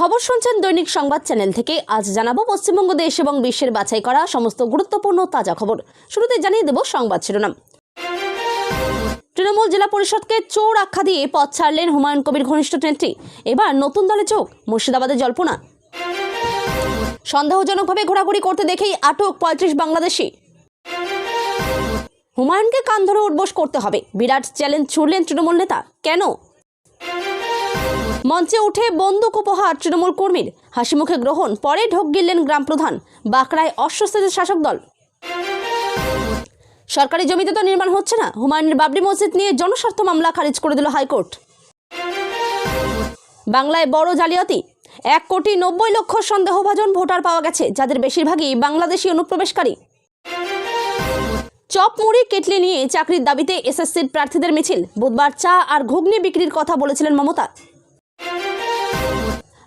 খবর শুনছেন দৈনিক সংবাদ চ্যানেল থেকে। আজ জানাব পশ্চিমবঙ্গ, দেশ এবং বিশ্বের বাছাই করা সমস্ত গুরুত্বপূর্ণ তাজা খবর। শুরুতে জানিয়ে দেব সংবাদ শিরোনাম। তৃণমূল জেলা পরিষদকে চোর আখ্যা দিয়ে পথ ছাড়লেন হুমায়ুন কবির ঘনিষ্ঠ নেত্রী। এবার নতুন দলে চোখ মুর্শিদাবাদে জল্পনা। সন্দেহজনকভাবে ঘোরাঘুরি করতে দেখেই আটক পঁয়ত্রিশ বাংলাদেশি। হুমায়ুনকে কান ধরে উঠবোস করতে হবে। বিরাট চ্যালেঞ্জ ছুড়লেন তৃণমূল নেতা। কেন? মঞ্চে উঠে বন্দুক উপহার তৃণমূল কর্মীর। হাসি মুখে গ্রহণ, পরে ঢোক গিললেন গ্রাম প্রধান বাঁকড়ায় অস্বস্তিতে শাসক দল। সরকারি জমিতে তো নির্মাণ হচ্ছে না, হুমায়ুনের বাবরি মসজিদ নিয়ে জনস্বার্থ মামলা খারিজ করে দিল হাইকোর্ট। বাংলায় বড় জালিয়াতি, এক কোটি নব্বই লক্ষ সন্দেহভাজন ভোটার পাওয়া গেছে, যাদের বেশিরভাগই বাংলাদেশি অনুপ্রবেশকারী। চপ মুড়ি কেটলি নিয়ে চাকরির দাবিতে এসএসসির প্রার্থীদের মিছিল, বুধবার চা আর ঘুগনি বিক্রির কথা বলেছিলেন মমতা।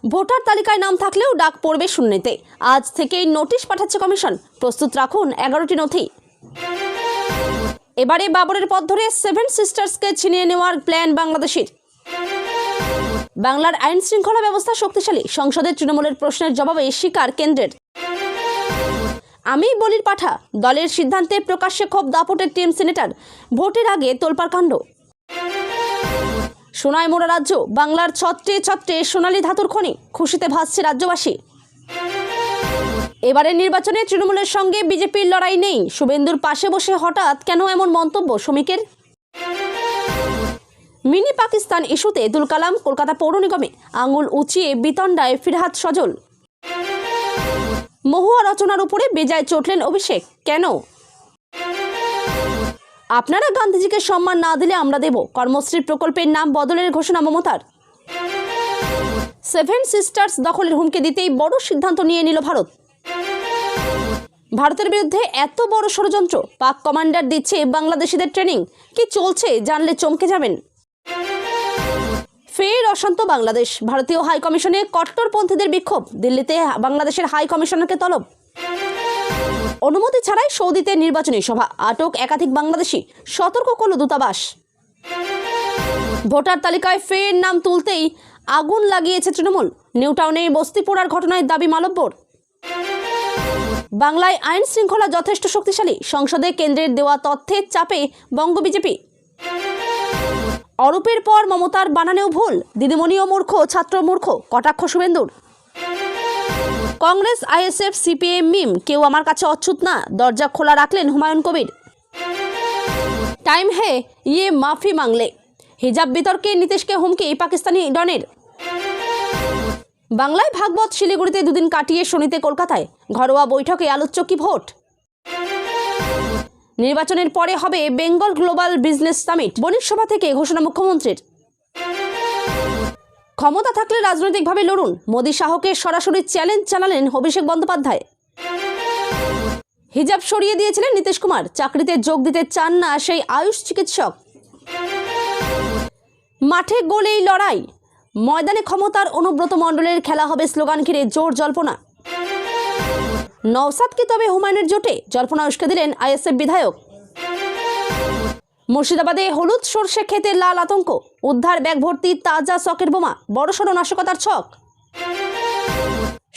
ভোটার তালিকায় নাম থাকলেও ডাক পড়বে শূন্যতে। আজ থেকেই নোটিশ পাঠাচ্ছে কমিশন। প্রস্তুত রাখুন এগারোটি নথি। এবারে বাবরের পথ ধরে সেভেন সিস্টার্সকে ছিনিয়ে নেওয়ার প্ল্যান বাংলাদেশের। বাংলার আইন শৃঙ্খলা ব্যবস্থা শক্তিশালী। সংসদের তৃণমূলের প্রশ্নের জবাবে স্বীকার কেন্দ্রের। আমি বলির পাঠা। দলের সিদ্ধান্তে প্রকাশ্যে ক্ষোভ দাপটের টিম সিনেটর। ভোটের আগে তোলপাড় কাণ্ড। সোনায় মোড়া রাজ্য, বাংলার ছত্রে ছত্রে সোনালী ধাতুর খনি, খুশিতে ভাসছে রাজ্যবাসী। এবারের নির্বাচনে তৃণমূলের সঙ্গে বিজেপির লড়াই নেই। শুভেন্দুর পাশে বসে হঠাৎ কেন এমন মন্তব্য শ্রমিকের? মিনি পাকিস্তান ইস্যুতে দুল কালাম, কলকাতা পৌর নিগমে আঙুল উঁচিয়ে বিতণ্ডায় ফিরহাদ সজল। মহুয়া রচনার উপরে বেজায় চটলেন অভিষেক। কেন? আপনারা গান্ধীজিকে সম্মান না দিলে আমরা দেব? কর্মশ্রী প্রকল্পের নাম বদলের ঘোষণা মমতার। সেভেন সিস্টার্স দখলের হুমকি দিতেই বড় সিদ্ধান্ত নিয়ে নিল ভারত। ভারতের বিরুদ্ধে এত বড় ষড়যন্ত্র, পাক কমান্ডার দিচ্ছে বাংলাদেশিদের ট্রেনিং, কি চলছে জানলে চমকে যাবেন। ফের অশান্ত বাংলাদেশ, ভারতীয় হাই কমিশনে কট্টরপন্থীদের বিক্ষোভ, দিল্লিতে বাংলাদেশের হাই কমিশনারকে তলব। অনুমতি ছাড়াই সৌদিতে নির্বাচনী সভা। আটক একাধিক বাংলাদেশি। সতর্ক করল দূতাবাস। ভোটার তালিকায় ফের নাম তুলতেই আগুন লাগিয়েছে তৃণমূল। নিউটাউনে বস্তি পোড়ার ঘটনায় দাবি মালব্বর বাংলায় আইন শৃঙ্খলা যথেষ্ট শক্তিশালী। সংসদে কেন্দ্রের দেওয়া তথ্যের চাপে বঙ্গ বিজেপি। অরূপের পর মমতার বানানেও ভুল। দিদিমণিও মূর্খ, ছাত্র মূর্খ, কটাক্ষ শুভেন্দুর। কংগ্রেস, আইএসএফ সিপিএম মিম, কেউ আমার কাছে অচ্ছুত না। দরজা খোলা রাখলেন হুমায়ুন কবির। টাইম হে ইয়ে মাফি মাংলে। হিজাব বিতর্কে নীতিশকে হুমকি, পাকিস্তানি ডনের। বাংলায় ভাগবত শিলিগুড়িতে দুদিন কাটিয়ে শনিতে কলকাতায়। ঘরোয়া বৈঠকে আলোচ্য কি ভোট? নির্বাচনের পরে হবে বেঙ্গল গ্লোবাল বিজনেস সামিট। বণিক সভা থেকে ঘোষণা মুখ্যমন্ত্রীর। ক্ষমতা থাকলে রাজনৈতিকভাবে লড়ুন। মোদী শাহকে সরাসরি চ্যালেঞ্জ চালালেন অভিষেক বন্দ্যোপাধ্যায়। হিজাব সরিয়ে দিয়েছিলেন নীতিশ কুমার। চাকরিতে যোগ দিতে চান না সেই আয়ুষ চিকিৎসক। মাঠে গোলেই লড়াই। ময়দানে ক্ষমতার অনুব্রত মণ্ডলের খেলা হবে স্লোগান ঘিরে জোর জল্পনা। নওসাদ কি তবে হুমায়ুনের জোটে? জল্পনা উস্কে দিলেন আইএসএফ বিধায়ক। মুর্শিদাবাদে হলুদ সর্ষে খেতে লাল আতঙ্ক। উদ্ধার ব্যাগ ভর্তি তাজা চকের বোমা। বড়সড় নাশকতার ছক।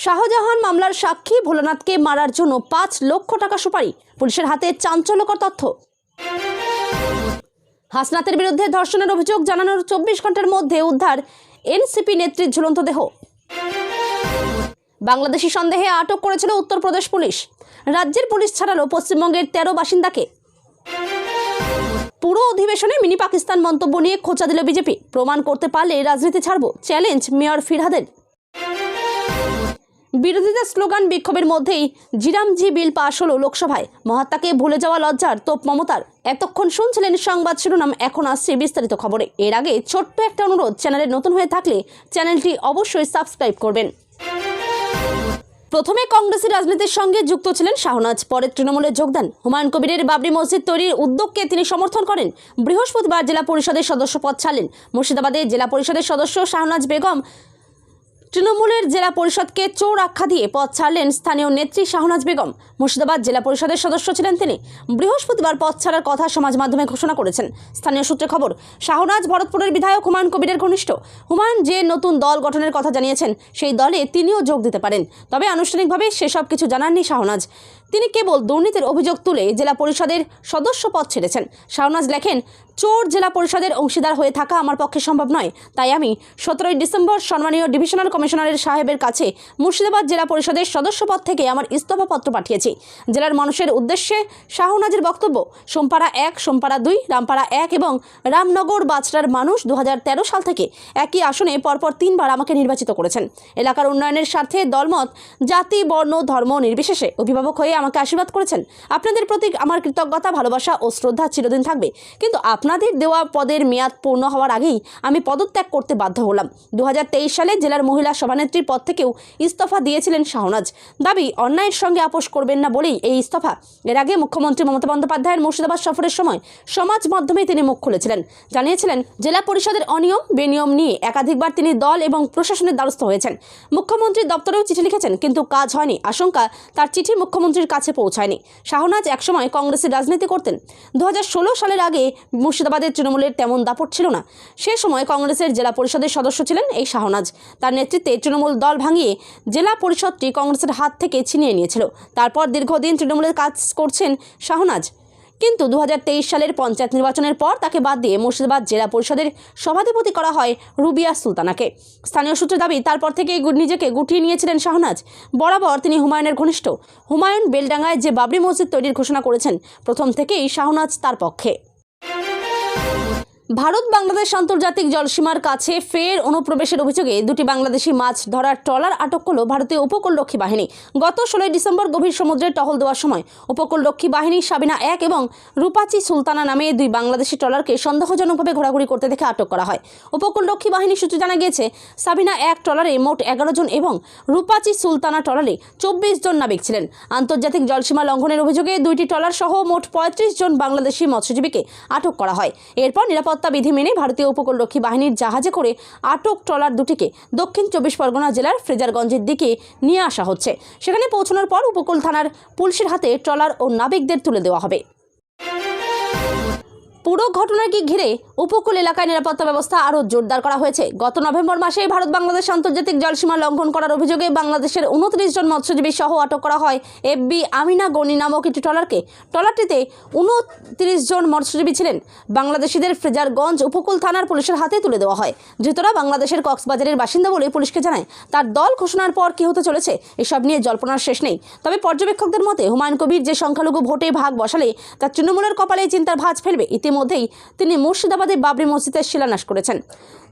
শাহজাহান মামলার সাক্ষী ভোলানাথকে মারার জন্য পাঁচ লক্ষ টাকা সুপারি। পুলিশের হাতে চাঞ্চল্যকর তথ্য। হাসনাতের বিরুদ্ধে ধর্ষণের অভিযোগ জানানোর চব্বিশ ঘণ্টার মধ্যে উদ্ধার এনসিপি নেত্রীর ঝুলন্ত দেহ। বাংলাদেশি সন্দেহে আটক করেছিল উত্তরপ্রদেশ পুলিশ। রাজ্যের পুলিশ ছাড়ালো পশ্চিমবঙ্গের তেরো বাসিন্দাকে। পুরো অধিবেশনে মিনি পাকিস্তান মন্তব্য নিয়ে খোঁচা দিল বিজেপি। প্রমাণ করতে পারলে রাজনীতি ছাড়বো, চ্যালেঞ্জ মেয়র ফিরহাদের। বিরোধীদের স্লোগান বিক্ষোভের মধ্যেই জিরামজি বিল পাশ হলো লোকসভায়। মহাত্মাকে ভুলে যাওয়া লজ্জার তোপ মমতার। এতক্ষণ শুনছিলেন সংবাদ শিরোনাম, এখন আসছে বিস্তারিত খবরে। এর আগে ছোট্ট একটা অনুরোধ, চ্যানেলে নতুন হয়ে থাকলে চ্যানেলটি অবশ্যই সাবস্ক্রাইব করবেন। প্রথমে কংগ্রেসের রাজনীতির সঙ্গে যুক্ত ছিলেন শাহনাজ, পরে তৃণমূলে যোগদান হুমায়ুন কবিরের বাবরি মসজিদ তৈরির উদ্যোগকে তিনি সমর্থন করেন। বৃহস্পতিবার জেলা পরিষদের সদস্য পদ ছাড়লেন। মুর্শিদাবাদে জেলা পরিষদের সদস্য শাহনাজ বেগম তৃণমূলের জেলা পরিষদকে চোর আখ্যা দিয়ে পদ ছাড়লেন স্থানীয় নেত্রী শাহনাজ বেগম। মুর্শিদাবাদ জেলা পরিষদের সদস্য ছিলেন তিনি। বৃহস্পতিবার পথ ছাড়ার কথা সমাজ মাধ্যমে ঘোষণা করেছেন। স্থানীয় সূত্রে খবর, শাহনাজ ভরতপুরের বিধায়ক হুমায়ুন কবিরের ঘনিষ্ঠ। হুমায়ুন যে নতুন দল গঠনের কথা জানিয়েছেন, সেই দলে তিনিও যোগ দিতে পারেন। তবে আনুষ্ঠানিকভাবে সেসব কিছু জানাননি শাহনাজ। তিনি কেবল দুর্নীতির অভিযোগ তুলে জেলা পরিষদের সদস্য পদ ছেড়েছেন। শাহনাজ লেখেন চোর জেলা পরিষদের অংশীদার হয়ে থাকা আমার পক্ষে সম্ভব নয়। তাই আমি সতেরোই ডিসেম্বর সম্মানীয় ডিভিশনাল কমিশনারের সাহেবের কাছে মুর্শিদাবাদ জেলা পরিষদের সদস্য পদ থেকে আমার ইস্তফা পত্র পাঠিয়েছি। জেলার মানুষের উদ্দেশ্যে শাহনাজের বক্তব্য, সোমপাড়া এক, সোমপাড়া দুই, রামপাড়া এক এবং রামনগর বাছড়ার মানুষ দু হাজার তেরো সাল থেকে একই আসনে পরপর তিনবার আমাকে নির্বাচিত করেছেন। এলাকার উন্নয়নের স্বার্থে দলমত, জাতি, বর্ণ, ধর্ম নির্বিশেষে অভিভাবক হয়ে আমাকে আশীর্বাদ করেছেন। আপনাদের প্রতি আমার কৃতজ্ঞতা, ভালোবাসা ও শ্রদ্ধা চিরদিন থাকবে। কিন্তু আপনাদের দেওয়া পদের মেয়াদ পূর্ণ হওয়ার আগেই আমি পদত্যাগ করতে বাধ্য হলাম। দু হাজার তেইশ সালে জেলার মহিলা সভানেত্রীর পদ থেকেও ইস্তফা দিয়েছিলেন শাহনাজ। দাবি, অন্যায়ের সঙ্গে আপোষ করবেন না বলেই এই ইস্তফা। এর আগে মুখ্যমন্ত্রী মমতা বন্দ্যোপাধ্যায়ের মুর্শিদাবাদ সফরের সময় সমাজ মাধ্যমে তিনি মুখ খুলেছিলেন। জানিয়েছিলেন, জেলা পরিষদের অনিয়ম, বেনিয়ম নিয়ে একাধিকবার তিনি দল এবং প্রশাসনের দ্বারস্থ হয়েছেন। মুখ্যমন্ত্রীর দপ্তরেও চিঠি লিখেছেন, কিন্তু কাজ হয়নি। আশঙ্কা, তার চিঠি মুখ্যমন্ত্রীর কাছে পৌঁছায়নি। শাহনাজ একসময় কংগ্রেসের রাজনীতি করতেন। দু হাজার ষোলো সালের আগে মুর্শিদাবাদের তৃণমূলের তেমন দাপট ছিল না। সে সময় কংগ্রেসের জেলা পরিষদের সদস্য ছিলেন এই শাহনাজ। তার নেতৃত্বে তৃণমূল দল ভাঙিয়ে জেলা পরিষদটি কংগ্রেসের হাত থেকে ছিনিয়ে নিয়েছিল। তারপর দীর্ঘদিন তৃণমূলের কাজ করছেন শাহনাজ। কিন্তু দু হাজার তেইশ সালের পঞ্চায়েত নির্বাচনের পর তাকে বাদ দিয়ে মুর্শিদাবাদ জেলা পরিষদের সভাধিপতি করা হয় রুবিয়া সুলতানাকে। স্থানীয় সূত্রে দাবি, তারপর থেকেই গু- নিজেকে গুটিয়ে নিয়েছিলেন শাহনাজ। বরাবর তিনি হুমায়ুনের ঘনিষ্ঠ। হুমায়ুন বেলডাঙ্গায় যে বাবরি মসজিদ তৈরির ঘোষণা করেছেন, প্রথম থেকেই শাহনাজ তার পক্ষে। Oh, ভারত বাংলাদেশ আন্তর্জাতিক জলসীমার কাছে ফের অনুপ্রবেশের অভিযোগে দুটি বাংলাদেশি মাছ ধরার ট্রলার আটক করল ভারতীয় উপকূলরক্ষী বাহিনী। গত ষোলোই ডিসেম্বর গভীর সমুদ্রে টহল দেওয়ার সময় উপকূলরক্ষী বাহিনী সাবিনা এক এবং রূপাচি সুলতানা নামে দুই বাংলাদেশি ট্রলারকে সন্দেহজনকভাবে ঘোরাঘুরি করতে দেখে আটক করা হয়। উপকূলরক্ষী বাহিনী সূত্রে জানা গিয়েছে, সাবিনা এক ট্রলারে মোট এগারো জন এবং রূপাচি সুলতানা ট্রলারে চব্বিশ জন নাবিক ছিলেন। আন্তর্জাতিক জলসীমা লঙ্ঘনের অভিযোগে দুইটি ট্রলার সহ মোট পঁয়ত্রিশ জন বাংলাদেশি মৎস্যজীবীকে আটক করা হয়। এরপর নিরাপত্তা বিধি মেনে ভারতীয় উপকূলরক্ষী বাহিনীর জাহাজে করে আটক ট্রলার দুটিকে দক্ষিণ চব্বিশ পরগনা জেলার ফ্রেজারগঞ্জের দিকে নিয়ে আসা হচ্ছে। সেখানে পৌঁছানোর পর উপকূল থানার পুলিশের হাতে ট্রলার ও নাবিকদের তুলে দেওয়া হবে। পুরো ঘটনাকে ঘিরে উপকূল এলাকায় নিরাপত্তা ব্যবস্থা আরও জোরদার করা হয়েছে। গত নভেম্বর মাসে ভারত বাংলাদেশ আন্তর্জাতিক জলসীমা লঙ্ঘন করার অভিযোগে বাংলাদেশের উনত্রিশ জন মৎস্যজীবী সহ আটক করা হয়। এফবি আমিনা গনি নামক একটি ট্রলারকে। ট্রলারটিতে উনত্রিশ জন মৎস্যজীবী ছিলেন। বাংলাদেশিদের ফ্রেজারগঞ্জ উপকূল থানার পুলিশের হাতে তুলে দেওয়া হয়। ধৃতরা বাংলাদেশের কক্সবাজারের বাসিন্দা বলে পুলিশকে জানায়, তার দল ঘোষণার পর কী হতে চলেছে, এসব নিয়ে জল্পনার শেষ নেই। তবে পর্যবেক্ষকদের মতে, হুমায়ুন কবির যে সংখ্যালঘু ভোটে ভাগ বসালে তার তৃণমূলের কপালে চিন্তার ভাঁজ ফেলবে। ইতিমধ্যেই তিনি মুর্শিদাবাদে বাবরি মসজিদের শিলান্যাস করেছেন।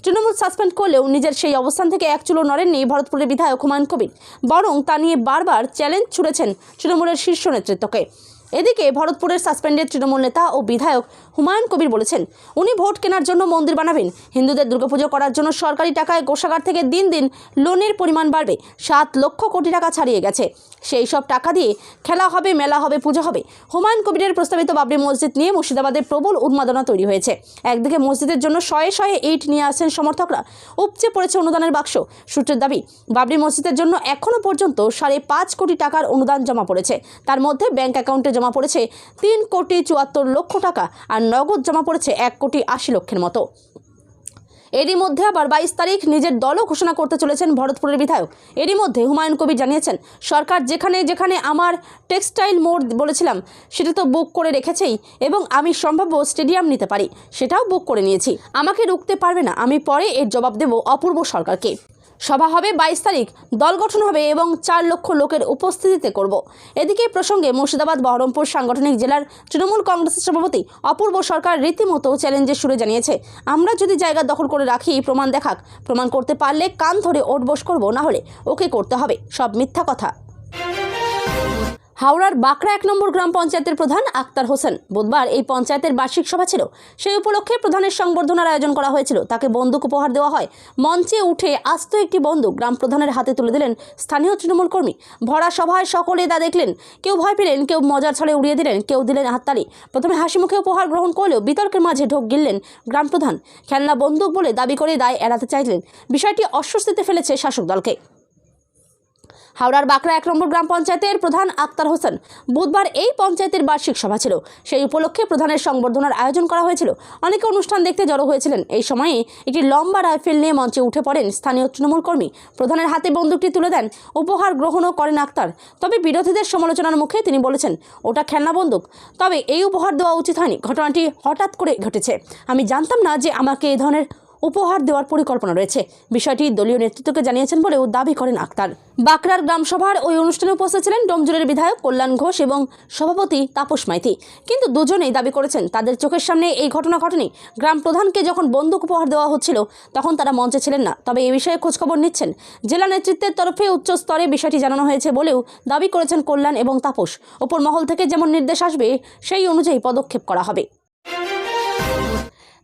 তৃণমূল সাসপেন্ড করলেও নিজের সেই অবস্থান থেকে এক চুলো নড়েননি ভরতপুরের বিধায়ক হুমায়ুন কবির। বরং তা নিয়ে বারবার চ্যালেঞ্জ ছুড়েছেন তৃণমূলের শীর্ষ নেতৃত্বকে। এদিকে ভরতপুরের সাসপেন্ডেড তৃণমূল নেতা ও বিধায়ক হুমায়ুন কবির বলেছেন, উনি ভোট কেনার জন্য মন্দির বানাবেন। হিন্দুদের দুর্গাপুজো করার জন্য সরকারি টাকায় কোষাগার থেকে দিন দিন লোনের পরিমাণ বাড়বে। সাত লক্ষ কোটি টাকা ছাড়িয়ে গেছে। সেই সব টাকা দিয়ে খেলা হবে, মেলা হবে, পুজো হবে। হুমায়ুন কবিরের প্রস্তাবিত বাবরি মসজিদ নিয়ে মুর্শিদাবাদে প্রবল উন্মাদনা তৈরি হয়েছে। একদিকে মসজিদের জন্য শয়ে শয়ে ইট নিয়ে আসছেন সমর্থকরা। উপচে পড়েছে অনুদানের বাক্স। সূত্রের দাবি, বাবরি মসজিদের জন্য এখনও পর্যন্ত সাড়ে পাঁচ কোটি টাকার অনুদান জমা পড়েছে। তার মধ্যে ব্যাংক অ্যাকাউন্টে জমা পড়েছে তিন কোটি চুয়াত্তর লক্ষ টাকা আর নগদ জমা পড়েছে এক কোটি আশি লক্ষের মতো। এরই মধ্যে আবার বাইশ তারিখ নিজের দলও ঘোষণা করতে চলেছেন ভরতপুরের বিধায়ক। এরই মধ্যে হুমায়ুন কবির জানিয়েছেন, সরকার যেখানে যেখানে আমার টেক্সটাইল মোড় বলেছিলাম, সেটা তো বুক করে রেখেছেই এবং আমি সম্ভাব্য স্টেডিয়াম নিতে পারি, সেটাও বুক করে নিয়েছি। আমাকে রুখতে পারবে না, আমি পরে এর জবাব দেব অপূর্ব সরকারকে। সভা হবে বাইশ তারিখ। দল গঠন হবে এবং চার লক্ষ লোকের উপস্থিতিতে করব। এদিকে প্রসঙ্গে মুর্শিদাবাদ, বহরমপুর সাংগঠনিক জেলার তৃণমূল কংগ্রেসের সভাপতি অপূর্ব সরকার রীতিমতো চ্যালেঞ্জের সুরে জানিয়েছে, আমরা যদি জায়গা দখল করে রাখি প্রমাণ দেখাক। প্রমাণ করতে পারলে কান ধরে ওট বস করব, না হলে ওকে করতে হবে। সব মিথ্যা কথা। হাওড়ার বাঁকড়া এক নম্বর গ্রাম পঞ্চায়েতের প্রধান আক্তার হোসেন। বুধবার এই পঞ্চায়েতের বার্ষিক সভা ছিল। সেই উপলক্ষে প্রধানের সংবর্ধনার আয়োজন করা হয়েছিল। তাকে বন্দুক উপহার দেওয়া হয়। মঞ্চে উঠে আস্ত একটি বন্দুক গ্রাম প্রধানের হাতে তুলে দিলেন স্থানীয় তৃণমূল কর্মী। ভরা সভায় সকলে তা দেখলেন। কেউ ভয় পেলেন, কেউ মজার ছলে উড়িয়ে দিলেন, কেউ দিলেন হাততালি। প্রথমে হাসি মুখে উপহার গ্রহণ করলেও বিতর্কের মাঝে ঢোক গিললেন গ্রাম প্রধান। খেলনা বন্দুক বলে দাবি করে দায় এড়াতে চাইলেন। বিষয়টি অস্বস্তিতে ফেলেছে শাসক দলকে। হাওড়ার বাঁকড়া এক নম্বর গ্রাম পঞ্চায়েতের প্রধান আক্তার হোসেন। বুধবার এই পঞ্চায়েতের বার্ষিক সভা ছিল। সেই উপলক্ষে প্রধানের সংবর্ধনার আয়োজন করা হয়েছিল। অনেকে অনুষ্ঠান দেখতে জড়ো হয়েছিলেন। এই সময়ে একটি লম্বা রাইফেল নিয়ে মঞ্চে উঠে পড়েন স্থানীয় তৃণমূল কর্মী। প্রধানের হাতে বন্দুকটি তুলে দেন, উপহার গ্রহণও করেন আক্তার। তবে বিরোধীদের সমালোচনার মুখে তিনি বলেছেন, ওটা খেলনা বন্দুক। তবে এই উপহার দেওয়া উচিত হয়নি। ঘটনাটি হঠাৎ করে ঘটেছে। আমি জানতাম না যে আমাকে এই ধরনের উপহার দেওয়ার পরিকল্পনা রয়েছে। বিষয়টি দলীয় নেতৃত্বকে জানিয়েছেন বলেও দাবি করেন আক্তার। বাঁকড়ার গ্রামসভার ওই অনুষ্ঠানে উপস্থিত ছিলেন ডোমজুরের বিধায়ক কল্যাণ ঘোষ এবং সভাপতি তাপস মাইতি। কিন্তু দুজনেই দাবি করেছেন, তাদের চোখের সামনে এই ঘটনা ঘটেনি। গ্রাম প্রধানকে যখন বন্দুক উপহার দেওয়া হচ্ছিল, তখন তারা মঞ্চে ছিলেন না। তবে এ বিষয়ে খোঁজখবর নিচ্ছেন। জেলা নেতৃত্বের তরফে উচ্চ স্তরে বিষয়টি জানানো হয়েছে বলেও দাবি করেছেন কল্যাণ এবং তাপস। ওপর মহল থেকে যেমন নির্দেশ আসবে, সেই অনুযায়ী পদক্ষেপ করা হবে।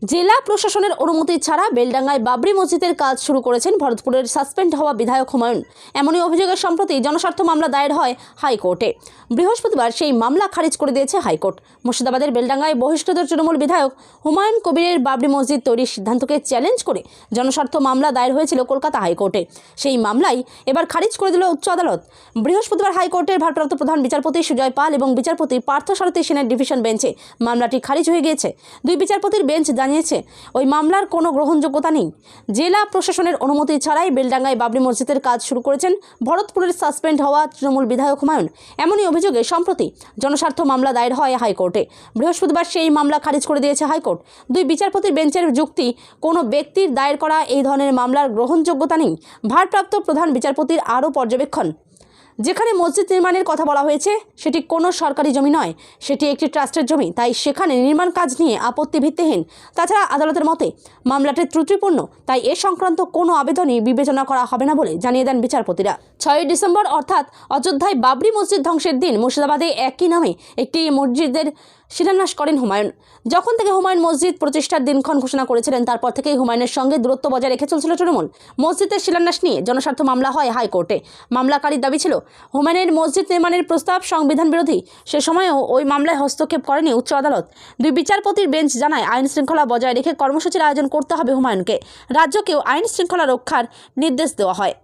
জেলা প্রশাসনের অনুমতি ছাড়া বেলডাঙ্গায় বাবরি মসজিদের কাজ শুরু করেছেন ভরতপুরের সাসপেন্ড হওয়া বিধায়ক হুমায়ুন। এমনই অভিযোগের সম্প্রতি জনস্বার্থ মামলা দায়ের হয় হাইকোর্টে। বৃহস্পতিবার সেই মামলা খারিজ করে দিয়েছে হাইকোর্ট। মুর্শিদাবাদের বেলডাঙ্গায় বহিষ্কৃত তৃণমূল বিধায়ক হুমায়ুন কবিরের বাবরি মসজিদ তৈরির সিদ্ধান্তকে চ্যালেঞ্জ করে জনস্বার্থ মামলা দায়ের হয়েছিল কলকাতা হাইকোর্টে। সেই মামলাই এবার খারিজ করে দিল উচ্চ আদালত। বৃহস্পতিবার হাইকোর্টের ভারপ্রাপ্ত প্রধান বিচারপতি সুজয় পাল এবং বিচারপতি পার্থ সারথী সেনের ডিভিশন বেঞ্চে মামলাটি খারিজ হয়ে গিয়েছে। দুই বিচারপতির বেঞ্চ জানিয়েছে, ওই মামলার কোনো গ্রহণযোগ্যতা নেই। জেলা প্রশাসনের অনুমতি ছাড়াই বেলডাঙ্গায় বাবরি মসজিদের কাজ শুরু করেছেন ভরতপুরের সাসপেন্ড হওয়া তৃণমূল বিধায়ক হুমায়ুন। এমনই অভিযোগে সম্প্রতি জনস্বার্থ মামলা দায়ের হয় হাইকোর্টে। বৃহস্পতিবার সেই মামলা খারিজ করে দিয়েছে হাইকোর্ট। দুই বিচারপতির বেঞ্চের যুক্তি, কোনো ব্যক্তির দায়ের করা এই ধরনের মামলার গ্রহণযোগ্যতা নেই। ভারপ্রাপ্ত প্রধান বিচারপতির আরও পর্যবেক্ষণ। যেখানে মসজিদ নির্মাণের কথা বলা হয়েছে, সেটি কোনো সরকারি জমি নয়, সেটি একটি ট্রাস্টের জমি, তাই সেখানে নির্মাণ কাজ নিয়ে আপত্তি ভিত্তিহীন তাছাড়া আদালতের মতে, মামলাটি ত্রুটিপূর্ণ, তাই এ সংক্রান্ত কোনো আবেদনই বিবেচনা করা হবে না বলে জানিয়ে দেন বিচারপতিরা। ছয়ই ডিসেম্বর, অর্থাৎ অযোধ্যায় বাবরি মসজিদ ধ্বংসের দিন, মুর্শিদাবাদে একই নামে একটি মসজিদের শিলান্যাস করেন হুমায়ুন। যখন থেকে হুমায়ুন মসজিদ প্রতিষ্ঠার দিনক্ষণ ঘোষণা করেছিলেন, তারপর থেকেই হুমায়ুনের সঙ্গে দূরত্ব বজায় রেখে চলছিল তৃণমূল। মসজিদের শিলান্যাস নিয়ে জনস্বার্থ মামলা হয় হাইকোর্টে। মামলাকারীর দাবি ছিল, হুমায়ুনের মসজিদ নির্মাণের প্রস্তাব সংবিধান বিরোধী। সে সময়ও ওই মামলায় হস্তক্ষেপ করেনি উচ্চ আদালত। দুই বিচারপতির বেঞ্চ জানায়, আইন শৃঙ্খলা বজায় রেখে কর্মসূচির আয়োজন করতে হবে হুমায়ুনকে। রাজ্যকেও আইন শৃঙ্খলা রক্ষার নির্দেশ দেওয়া হয়।